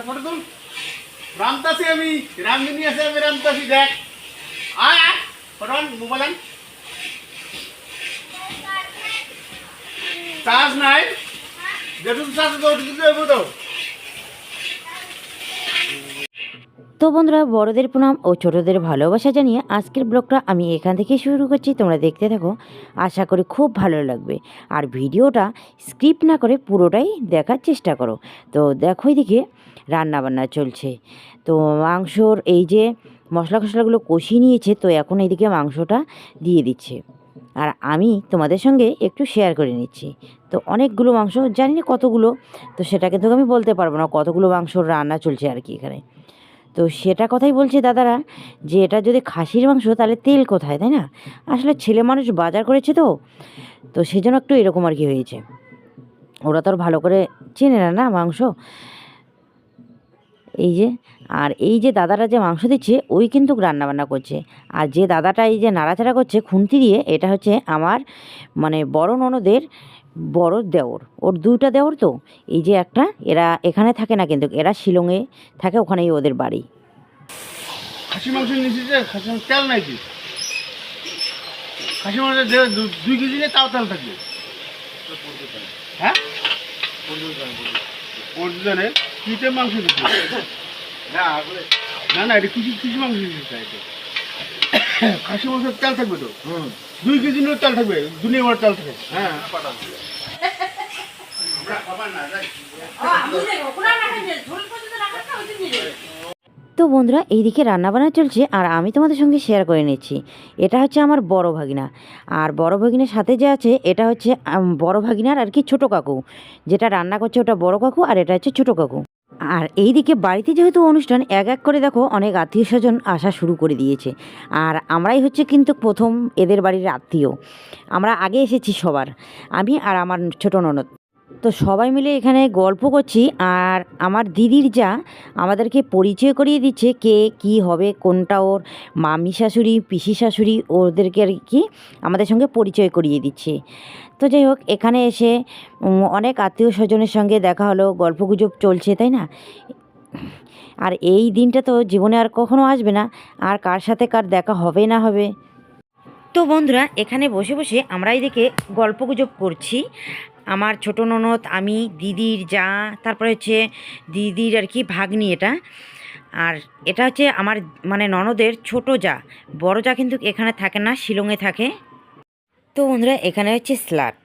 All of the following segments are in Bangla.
একটা ফটো তুল। রামতাসি আমি রামদিনী আছে আমি, রামতাসি, দেখ। আয় আয় মোবাইল আন চার্জ নাই। যেটুকু চার্জ ওটুকু দেবো দাও তো বন্ধুরা, বড়দের প্রণাম ও ছোটদের ভালোবাসা জানিয়ে আজকের ব্লগটা আমি এখান থেকে শুরু করছি। তোমরা দেখতে থাকো, আশা করি খুব ভালো লাগবে। আর ভিডিওটা স্কিপ না করে পুরোটাই দেখার চেষ্টা করো। তো দেখো এদিকে রান্নাবান্না চলছে। তো মাংসর এই যে মশলা খসলাগুলো কষিয়ে নিয়েছে, তো এখন এইদিকে মাংসটা দিয়ে দিচ্ছে। আর আমি তোমাদের সঙ্গে একটু শেয়ার করে নিচ্ছি। তো অনেকগুলো মাংস, জানি না কতগুলো, তো সেটা কিন্তু আমি বলতে পারব না কতগুলো মাংসর রান্না চলছে আর কি এখানে। তো সেটা কথাই বলছে দাদারা যে এটা যদি খাসির মাংস, তাহলে তেল কোথায়, তাই না? আসলে ছেলে মানুষ বাজার করেছে তো তো সেজন্য একটু এরকম আর কি হয়েছে। ওরা তো আর ভালো করে চেনে না না মাংস? এই যে, আর এই যে দাদাটা যে মাংস দিচ্ছে, ওই কিন্তু রান্নাবান্না করছে। আর যে দাদাটা এই যে নাড়াচাড়া করছে খুন্তি দিয়ে, এটা হচ্ছে আমার মানে বড় ননদের বড় দেওর। ওর দুইটা দেওর তো? এই যে একটা এরা এখানে থাকে না কিন্তু এরা শিলংয়ে থাকে ওখানেই ওদের বাড়ি। খাসি মাংস নিয়েছি যে খাসি মাংস তেল নাই কি খাসি মাংস যে দুই কেজি নিয়ে তাও তেল থাকবে। হ্যাঁ? পর্যটনে কিতে মাংস দিচ্ছে না না এটা কিছু কিছু মাংস দিচ্ছে তো। খাসি মাংস তেল থাকবে তো? দুই কেজি তেল থাকবে, দুনিয়া ভর তেল থাকে। হ্যাঁ। তো বন্ধুরা, এইদিকে রান্নাবান্না চলছে আর আমি তোমাদের সঙ্গে শেয়ার করে নিচ্ছি। এটা হচ্ছে আমার বড় ভাগিনা। আর বড় ভাগিনার সাথে যে আছে, এটা হচ্ছে বড় ভাগিনার আর কি ছোটো কাকু। যেটা রান্না করছে ওটা বড় কাকু আর এটা হচ্ছে ছোটো কাকু। আর এইদিকে বাড়িতে যেহেতু অনুষ্ঠান, এক এক করে দেখো অনেক আত্মীয় স্বজন আসা শুরু করে দিয়েছে। আর আমরাই হচ্ছে কিন্তু প্রথম এদের বাড়ির আত্মীয়। আমরা আগে এসেছি সবার, আমি আর আমার ছোটো ননদ। তো সবাই মিলে এখানে গল্প করছি আর আমার দিদির যা আমাদেরকে পরিচয় করিয়ে দিচ্ছে কে কি হবে, কোনটা ওর মামি শাশুড়ি, পিসি শাশুড়ি ওদেরকে আর কি আমাদের সঙ্গে পরিচয় করিয়ে দিচ্ছে। তো যাই হোক, এখানে এসে অনেক আত্মীয় স্বজনের সঙ্গে দেখা হলো, গল্পগুজব চলছে, তাই না? আর এই দিনটা তো জীবনে আর কখনো আসবে না, আর কার সাথে কার দেখা হবে না হবে। তো বন্ধুরা, এখানে বসে বসে আমরা এদিকে গল্পগুজব করছি। আমার ছোটো ননদ, আমি, দিদির যা, তারপরে হচ্ছে দিদির আর কি ভাগ্নি এটা। আর এটা হচ্ছে আমার মানে ননদের ছোট যা। বড় যা কিন্তু এখানে থাকে না, শিলংয়ে থাকে। তো বন্ধুরা, এখানে হচ্ছে স্লাড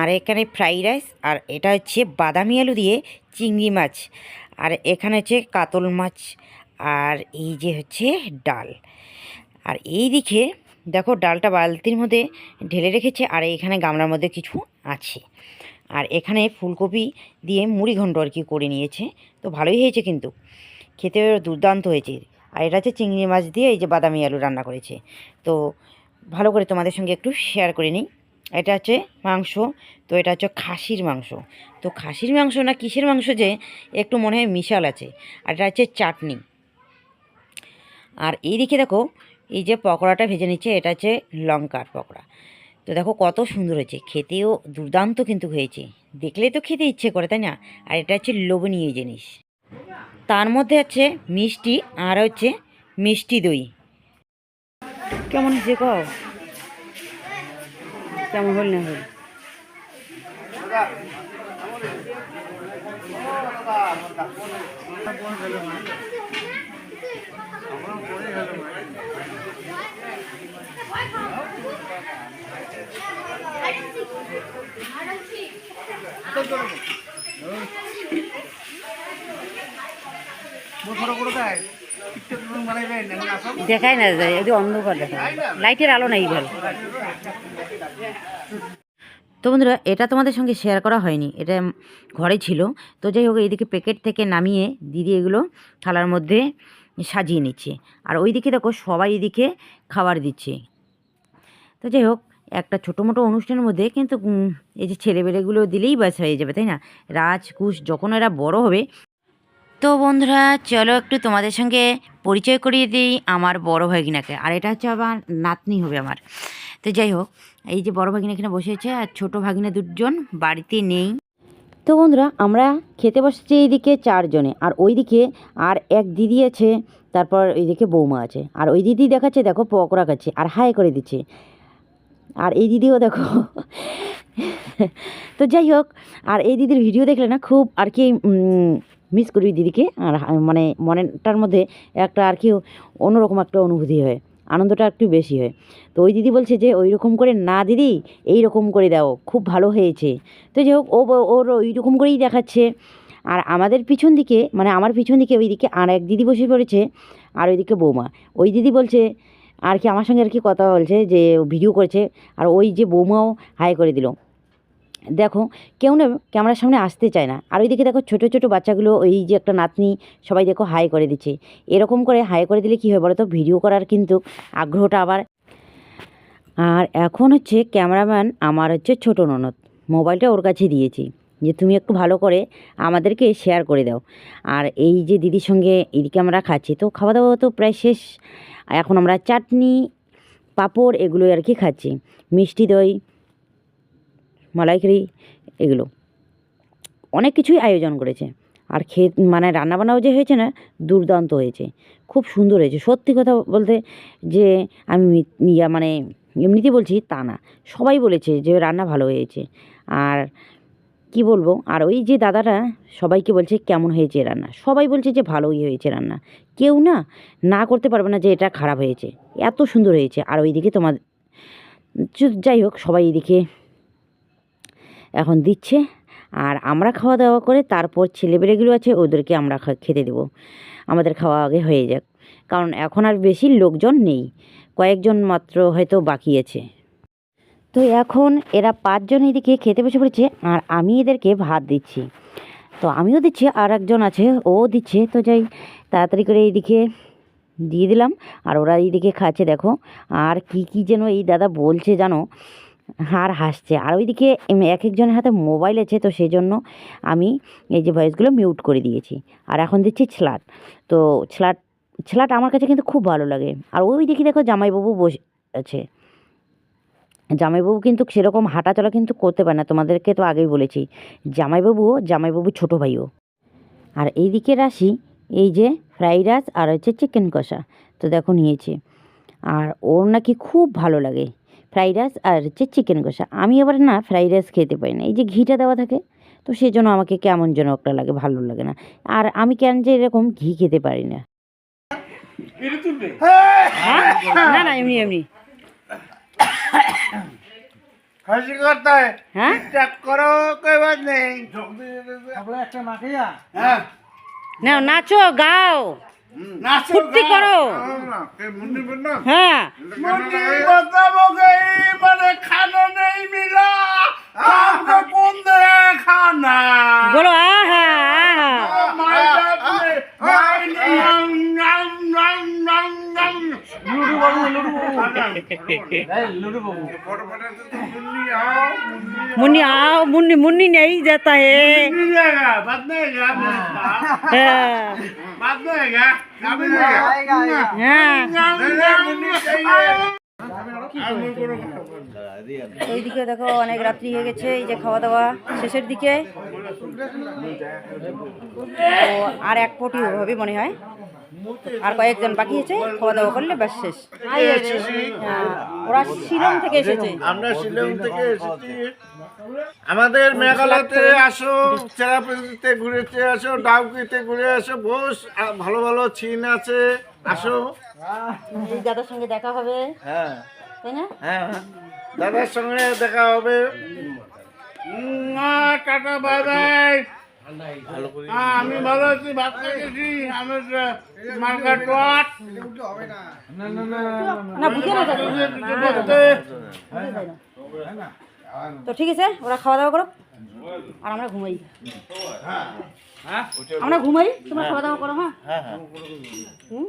আর এখানে ফ্রাইড রাইস, আর এটা হচ্ছে বাদামি আলু দিয়ে চিংড়ি মাছ, আর এখানে হচ্ছে কাতল মাছ, আর এই যে হচ্ছে ডাল। আর এই দিকে দেখো, ডালটা বালতির মধ্যে ঢেলে রেখেছে, আর এখানে গামলার মধ্যে কিছু আছে। আর এখানে ফুলকপি দিয়ে মুড়ি ঘন্ট আর কি করে নিয়েছে। তো ভালোই হয়েছে কিন্তু। খেতে দুর্দান্ত হয়েছে। আর এটা হচ্ছে চিংড়ি মাছ দিয়ে এই যে বাদামি আলু রান্না করেছে। তো ভালো করে তোমাদের সঙ্গে একটু শেয়ার করে নিই। এটা হচ্ছে মাংস, তো এটা হচ্ছে খাসির মাংস। তো খাসির মাংস না কিসের মাংস যে একটু মনে হয় মিশাল আছে। আর এটা হচ্ছে চাটনি। আর এই দিকে দেখো, এই যে পকোড়াটা ভেজে নিচ্ছে, এটা হচ্ছে লঙ্কার পকোড়া। তো দেখো কত সুন্দর হয়েছে। খেতেও দুর্দান্ত কিন্তু হয়েছে। দেখলেই তো খেতে ইচ্ছে করে, তাই না? আর এটা হচ্ছে লোভনীয় জিনিস। তার মধ্যে আছে মিষ্টি আর হচ্ছে মিষ্টি দই। কেমন হয়েছে কও? কেমন হল না হল? ফটো করে দেখাই না যায় এই অন্ধকার দেখা লাইটের আলো নাই ভালো তো বন্ধুরা, এটা তোমাদের সঙ্গে শেয়ার করা হয়নি, এটা ঘরে ছিল। তো যাই হোক, এইদিকে প্যাকেট থেকে নামিয়ে দিদি এগুলো থালার মধ্যে সাজিয়ে নিচ্ছে। আর ওইদিকে দেখো সবাই এদিকে খাবার দিচ্ছে। তো যাই হোক, একটা ছোটো মোটো অনুষ্ঠানের মধ্যে কিন্তু এই যে ছেলেবেলেগুলো দিলেই বাস হয়ে যাবে, তাই না? রাজকুশ যখন এরা বড় হবে, তো বন্ধুরা, চলো একটু তোমাদের সঙ্গে পরিচয় করিয়ে দিই আমার বড় ভাগিনাকে। আর এটা হচ্ছে আবার নাতনি হবে আমার। তো যাই হোক, এই যে বড় ভাগিনা এখানে বসে আছে, আর ছোটো ভাগিনা দুজন বাড়িতে নেই। তো বন্ধুরা, আমরা খেতে বসেছি এইদিকে চারজনে। আর ওইদিকে আর এক দিদি আছে, তারপর এইদিকে বৌমা আছে। আর ওই দিদি দেখাচ্ছে, দেখো, পকোড়া খাচ্ছে আর হাই করে দিচ্ছে। আর এই দিদিও দেখো। তো যাই হোক, আর এই দিদির ভিডিও দেখলে না খুব আর কি মিস করি দিদিকে। আর মানে মনেটার মধ্যে একটা আর কি অন্যরকম একটা অনুভূতি হয়। আনন্দটা একটু বেশি হয়। তো ওই দিদি বলছে যে ওই রকম করে না দিদি এই রকম করে দাও, খুব ভালো হয়েছে। তো যাই হোক, ও ওর ওই রকম করেই দেখাচ্ছে। আর আমাদের পিছন দিকে মানে আমার পিছন দিকে ওই দিকে আর এক দিদি বসে পড়েছে, আর ওইদিকে বৌমা। ওই দিদি বলছে, আর কি আমার সঙ্গে আর কি কথা বলছে, যে ভিডিও করেছে, আর ওই যে বৌমাও হাই করে দিল। দেখো, কেউ না ক্যামেরার সামনে আসতে চায় না। আর ওইদিকে দেখো ছোটো ছোটো বাচ্চাগুলো ওই যে একটা নাতনি সবাই দেখো হাই করে দিচ্ছে। এরকম করে হাই করে দিলে কী হয় বলো তো? ভিডিও করার কিন্তু আগ্রহটা আবার। আর এখন হচ্ছে ক্যামেরাম্যান আমার হচ্ছে ছোটো ননদ। মোবাইলটা ওর কাছে দিয়েছি। যে তুমি একটু ভালো করে আমাদেরকে শেয়ার করে দাও। আর এই যে দিদির সঙ্গে এদিকে আমরা খাচ্ছি, তো খাওয়া দাওয়া তো প্রায় শেষ। এখন আমরা চাটনি, পাঁপড় এগুলোই আর কি খাচ্ছি। মিষ্টি দই মালাইকারি, এগুলো। অনেক কিছুই আয়োজন করেছে। আর খেয়ে মানে রান্নাবান্নাও যে হয়েছে না, দুর্দান্ত হয়েছে। খুব সুন্দর হয়েছে। সত্যি কথা বলতে যে আমি ইয়া মানে এমনিতে বলছি তা না। সবাই বলেছে যে রান্না ভালো হয়েছে। আর কি বলব? আর ওই যে দাদাটা সবাইকে বলছে কেমন হয়েছে রান্না। সবাই বলছে যে ভালোই হয়েছে রান্না। কেউ না না করতে পারবে না যে এটা খারাপ হয়েছে। এত সুন্দর হয়েছে। আর ওইদিকে তোমার যাই হোক, সবাই এদিকে এখন দিচ্ছে। আর আমরা খাওয়া দাওয়া করে তারপর ছেলেবেলেগুলো আছে, ওদেরকে আমরা খেতে দেবো। আমাদের খাওয়া আগে হয়ে যাক। কারণ এখন আর বেশি লোকজন নেই। কয়েকজন মাত্র হয়তো বাকি আছে। তো এখন এরা পাঁচজন এদিকে খেতে বসে পড়েছে, আর আমি এদেরকে ভাত দিচ্ছি। তো আমিও দিচ্ছি, আর একজন আছে, ও দিচ্ছে। তো যাই, তাড়াতাড়ি করে এইদিকে দিয়ে দিলাম। আর ওরা এইদিকে খাচ্ছে, দেখো। আর কি কি যেন এই দাদা বলছে, জানো? আর হাসছে। আর ওইদিকে এক একজনের হাতে মোবাইল আছে, তো সেই জন্য আমি এই যে ভয়েসগুলো মিউট করে দিয়েছি। আর এখন দিচ্ছি স্লাট তো স্লাট স্লাট আমার কাছে কিন্তু খুব ভালো লাগে। আর ওই দিকে দেখো জামাইবাবু বসে আছে। জামাইবাবু কিন্তু সেরকম হাঁটা চলা কিন্তু করতে পারে না। তোমাদেরকে তো আগেই বলেছি জামাইবাবুও জামাইবাবু ছোটো ভাইও। আর এইদিকে রাশি, এই যে ফ্রাইড রাইস আর হচ্ছে চিকেন কষা। তো দেখো নিয়েছি। আর ওর নাকি খুব ভালো লাগে। ফ্রাইড রাইস আর হচ্ছে চিকেন কষা। আমি আবার না ফ্রাইড রাইস খেতে পারি না। এই যে ঘিটা দেওয়া থাকে তো সেজন্য আমাকে কেমন যেন একটা লাগে ভালো লাগে না। আর আমি কেন যে এরকম ঘি খেতে পারি না। হ্যাঁ? না হ্যাঁ? নাচো গাও। नाचो फुर्ती करो। मुन्नी बनना হ্যাঁ मुन्नी बदनाम हो गई मैंने खाना नहीं मिला आपको कौन दे खाना বলো আহা আহা माय बाप रे my num num num num num ludo Babu ludo বাবু এই লুডু বাবু फोटो फोटो तो मुन्नी आओ मुन्नी मुन्नी आओ मुन्नी मुन्नी नहीं जाता है এইদিকে দেখো, অনেক রাত্রি হয়ে গেছে, এই যে খাওয়া দাওয়া শেষের দিকে। আর এক পটি হবে মনে হয়। আর কয়েকজন বাকি আছে খাওয়া দাওয়া করলে ব্যাস শেষ। হ্যাঁ, ওরা শিলং থেকে এসেছে। আমরা শিলং থেকে এসেছি। আমাদের মেঘালয়তে আসো চেরাপুঞ্জিতে ঘুরেতে আসো ডাউকিতে ঘুরে আসো বস ভালো ভালো চিন আছে। আসো। দাদার সঙ্গে দেখা হবে। হ্যাঁ। তাই না? হ্যাঁ দাদার সঙ্গে দেখা হবে। Tata bye bye. আমি ভালো আছি ভাত খেয়েছি আমি মার্কা টট না না না না বুঝে না তো ঠিক আছে ওরা খাওয়া দাওয়া করো আর আমরা ঘুমাই। আমরা ঘুমাই তোমরা খাওয়া দাওয়া করো হ্যাঁ? হুম?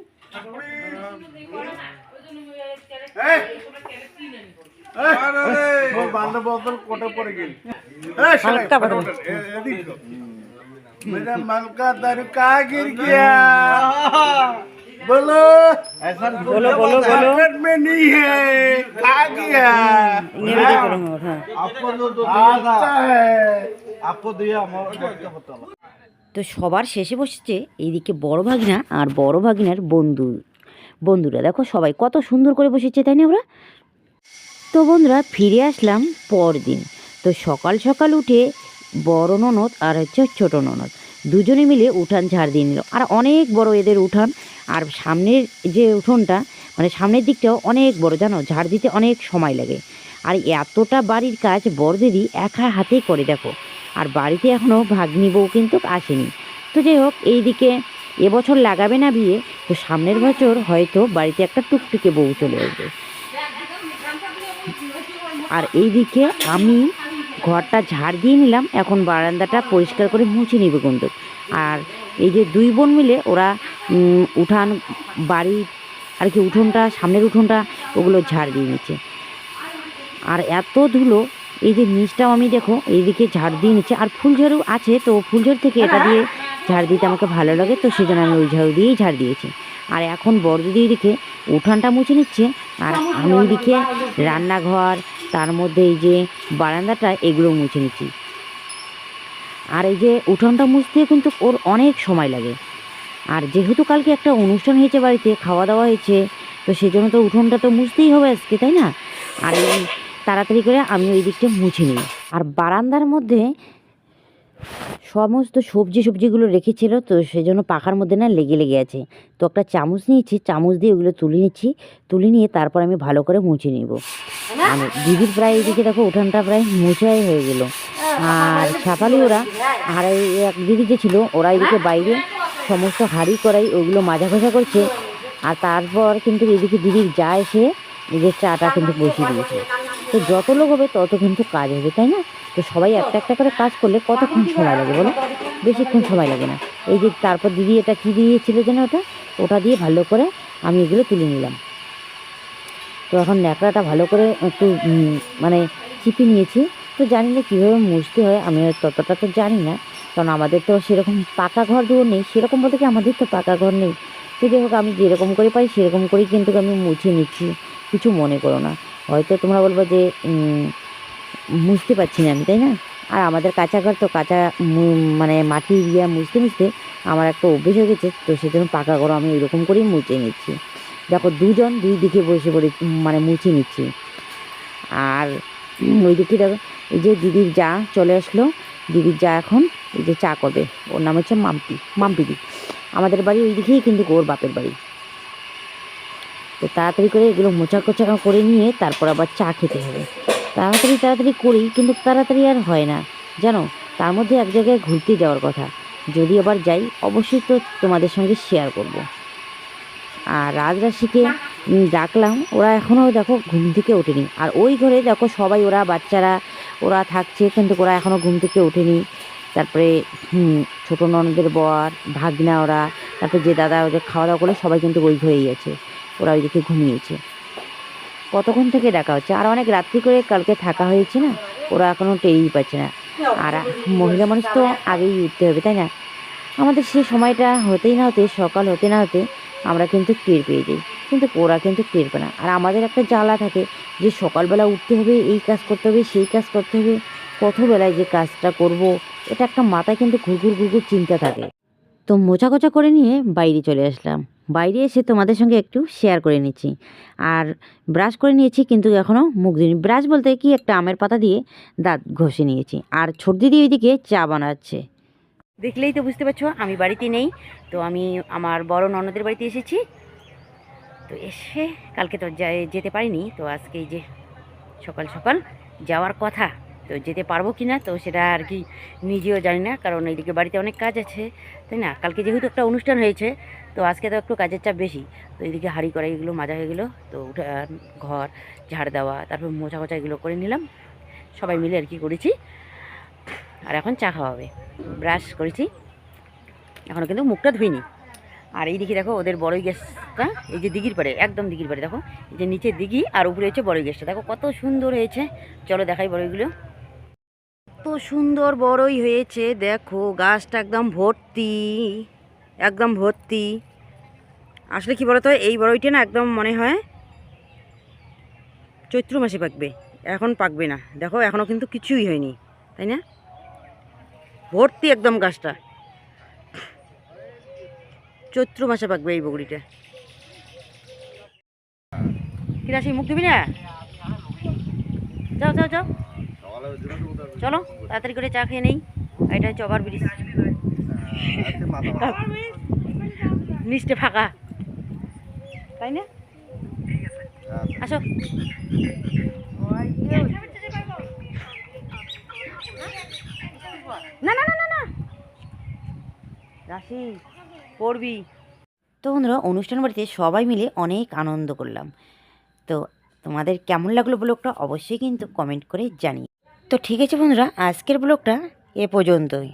বান্ধব কোটে পড়ে গেল। मेरा मल का दर का गिर गया बोलो बोलो बोलो बोलो मार्केट में नहीं है खा गया इंग्लिश में बोलो, हाँ आता है আপু দিয়ে আমার বক্তব্য তোলা তো সবার শেষে বসেছে এইদিকে বড় ভাগিনা আর বড় ভাগিনার বন্ধু বন্ধুরা দেখো সবাই কত সুন্দর করে বসেছে তাই না ওরা তো বন্ধুরা ফিরে আসলাম পরদিন তো সকাল সকাল উঠে বড় ননদ আর হচ্ছে ছোটো ননদ। দুজনে মিলে উঠান ঝাড় দিয়ে নিল। আর অনেক বড় এদের উঠান। আর সামনের যে উঠোনটা মানে সামনের দিকটাও অনেক বড়, জানো? ঝাড় দিতে অনেক সময় লাগে। আর এতটা বাড়ির কাজ বড়দেরই একা হাতেই করে, দেখো। আর বাড়িতে এখনও ভাগ্নি বউ কিন্তু আসেনি। তো যাই হোক, এইদিকে এবছর লাগাবে না বিয়ে, তো সামনের বছর হয়তো বাড়িতে একটা টুকটুকে বউ চলে আসবে। আর এইদিকে আমি ঘরটা ঝাড় দিয়ে নিলাম, এখন বারান্দাটা পরিষ্কার করে মুছে নিবে কিন্তু। আর এই যে দুই বোন মিলে ওরা উঠান, বাড়ি, আর কি উঠোনটা, সামনের উঠোনটা, ওগুলো ঝাড় দিয়ে নিচ্ছে। আর এত ধুলো, এই যে নিচটাও আমি দেখো, এইদিকে ঝাড় দিয়ে নিচ্ছে। আর ফুলঝাড়ু আছে, তো ফুলঝাড়ু থেকে এটা দিয়ে ঝাড় দিতে আমাকে ভালো লাগে, তো সেই জন্য আমি ওই ঝাড়ু দিয়েই ঝাড় দিয়েছি। আর এখন বড়দিদি এদিকে উঠানটা মুছে নিচ্ছে। আর আমি এদিকে রান্নাঘর তার মধ্যে এই যে বারান্দাটা এগুলো মুছে নিচ্ছি। আর এই যে উঠানটা মুছতে কিন্তু ওর অনেক সময় লাগে। আর যেহেতু কালকে একটা অনুষ্ঠান হয়েছে বাড়িতে খাওয়া দাওয়া হয়েছে তো সেই জন্য তো উঠোনটা তো মুছতেই হবে আজকে তাই না? আর এই তাড়াতাড়ি করে আমি ওই দিকটা মুছে নিই। আর বারান্দার মধ্যে সমস্ত সবজি সবজিগুলো রেখেছিল, তো সেজন্য পাখার মধ্যে না লেগে লেগে আছে। তো একটা চামচ নিয়েছি, চামচ দিয়ে ওগুলো তুলে নিচ্ছি, তুলে নিয়ে তারপর আমি ভালো করে মুছে নিব। আর দিদির প্রায় এইদিকে দেখো উঠানটা প্রায় মুছাই হয়ে গেল। আর ছাপালি ওরা, আর এক দিদি যে ছিল, ওরা এদিকে বাইরে সমস্ত হাঁড়ি করাই ওগুলো মাজা ঘষা করছে। আর তারপর কিন্তু এদিকে দিদির যা এসে নিজের চাটা কিন্তু বসিয়ে দিয়েছে। তো যত লোক হবে তত কিন্তু কাজ হবে, তাই না? তো সবাই একটা একটা করে কাজ করলে কতক্ষণ সময় লাগে বলো? বেশিক্ষণ সময় লাগে না। এই যে তারপর দিদি এটা কী দিয়েছিল যেন ওটা? ওটা দিয়ে ভালো করে আমি এগুলো তুলে নিলাম। তো এখন ন্যাকড়াটা ভালো করে একটু মানে চিপে নিয়েছি। তো জানি না কীভাবে মুছতে হয়, আমি ততটা তো জানি না। কারণ আমাদের তো সেরকম পাকা ঘর দুয়ার নেই। সেরকম বলতে কি আমাদের তো পাকা ঘর নেই। তো যাই হোক, আমি যেরকম করে পাই সেরকম করেই কিন্তু আমি মুছে নিচ্ছি। কিছু মনে করো না। হয়তো তোমরা বলব যে মুছতে পারছি না আমি, তাই না? আর আমাদের কাঁচা ঘর তো কাঁচা মানে মাটি দিয়ে মুছতে মুছতে আমার একটা অভ্যেস হয়ে গেছে, তো সেজন্য পাকা ঘর আমি এরকম করেই মুছে নিচ্ছি। দেখো, দুজন দুই দিকে বসে পড়ে মানে মুছে নিচ্ছি। আর ওই দিকে দেখো, এই যে দিদির যা চলে আসলো, দিদির যা এখন, এই যে চা করবে ওর নাম হচ্ছে মাম্পি, মাম্পিদি। আমাদের বাড়ি ওই দিকেই কিন্তু ওর বাপের বাড়ি। তো তাড়াতাড়ি করে এগুলো মোচা কোচা করে নিয়ে তারপর আবার চা খেতে হবে। তাড়াতাড়ি তাড়াতাড়ি করি কিন্তু তাড়াতাড়ি আর হয় না। জানো, তার মধ্যে এক জায়গায় ঘুরতে যাওয়ার কথা। যদি আবার যাই, অবশ্যই তো তোমাদের সঙ্গে শেয়ার করব। আর রাজরাশিকে ডাকলাম, ওরা এখনও দেখো ঘুম থেকে ওঠেনি। আর ওই ঘরে দেখো সবাই, ওরা বাচ্চারা, ওরা থাকছে, কিন্তু ওরা এখনও ঘুম থেকে ওঠেনি। তারপরে ছোটো ননদের বর, ভাগনা ওরা, তারপরে যে দাদা ওদের খাওয়া দাওয়া করে সবাই কিন্তু ওই ঘরেই আছে। ওরা ওইদিকে ঘুমিয়েছে। কতক্ষণ থেকে ডাকা হচ্ছে? আর অনেক রাত্রি করে কালকে থাকা হয়েছে না? ওরা এখনও টেরই পাচ্ছে না। আর মহিলা মানুষ তো আগেই উঠতে হবে, তাই না? আমাদের সেই সময়টা হতেই না হতে, সকাল হতে না হতে আমরা কিন্তু টের পেয়ে যাই। কিন্তু ওরা কিন্তু টের পায় না। আর আমাদের একটা জ্বালা থাকে যে সকালবেলা উঠতে হবে, এই কাজ করতে হবে, সেই কাজ করতে হবে কত বেলায় যে কাজটা করব, এটা একটা মাথায় কিন্তু ঘুরঘুর ঘুরঘুর চিন্তা থাকে। তো মোচা কোচা করে নিয়ে বাইরে চলে আসলাম। বাইরে এসে তোমাদের সঙ্গে একটু শেয়ার করে নিচ্ছি। আর ব্রাশ করে নিয়েছি, কিন্তু এখনও মুখ দিইনি ব্রাশ বলতে কি, একটা আমের পাতা দিয়ে দাঁত ঘষে নিয়েছি। আর ছোট দিদি ওইদিকে চা বানাচ্ছে। দেখলেই তো বুঝতে পারছ, আমি বাড়িতে নেই, তো আমি আমার বড় ননদের বাড়িতে এসেছি। তো এসে কালকে তো যেতে পারিনি, তো আজকে যে সকাল সকাল যাওয়ার কথা। তো যেতে পারব কি না, তো সেটা আর কি নিজেও জানি না, কারণ এইদিকে বাড়িতে অনেক কাজ আছে, তাই না? কালকে যেহেতু একটা অনুষ্ঠান হয়েছে, তো আজকে তো একটু কাজের চাপ বেশি, তো এইদিকে হাঁড়ি করা এগুলো মাজা হয়ে গেলো, তো উঠে ঘর, ঝাড় দেওয়া, তারপর মোছা মোছা এগুলো করে নিলাম, সবাই মিলে আর কি করেছি, আর এখন চা খাওয়া হবে, ব্রাশ করেছি এখনও কিন্তু মুখটা ধুইনি, আর এই দিকে দেখো ওদের বড়ই গ্যাসটা এই যে দিঘির পাড়ে, একদম দিঘির পাড়ে দেখো, এই যে নিচে দিঘি, আর উপরে হচ্ছে বড়ই গ্যাসটা দেখো কত সুন্দর হয়েছে, চলো দেখাই বড়ইগুলো কত সুন্দর বড়ই হয়েছে, দেখো, গাছটা একদম ভর্তি একদম ভর্তি। আসলে কি বলতো, এই বড়ইটা না একদম মনে হয় চৈত্র মাসে পাকবে, এখন পাকবে না। দেখো এখনও কিন্তু কিছুই হয়নি, তাই না? ভর্তি একদম গাছটা। চৈত্র মাসে পাকবে এই বগড়িটা। কিরা সেই মুখ দিবি না? যাও যাও যাও। চলো, তাড়াতাড়ি করে চা খেয়ে নেই। এটা হচ্ছে ওভার ব্রিজ নিচটা ফাঁকা। তাই না? আসো। না না না না রাশি, পড়বি। তো বন্ধুরা, অনুষ্ঠান বাড়িতে সবাই মিলে অনেক আনন্দ করলাম। তো তোমাদের কেমন লাগল ব্লগটা অবশ্যই কিন্তু কমেন্ট করে জানি তো ঠিক আছে বন্ধুরা আজকের ব্লগটা এ পর্যন্তই।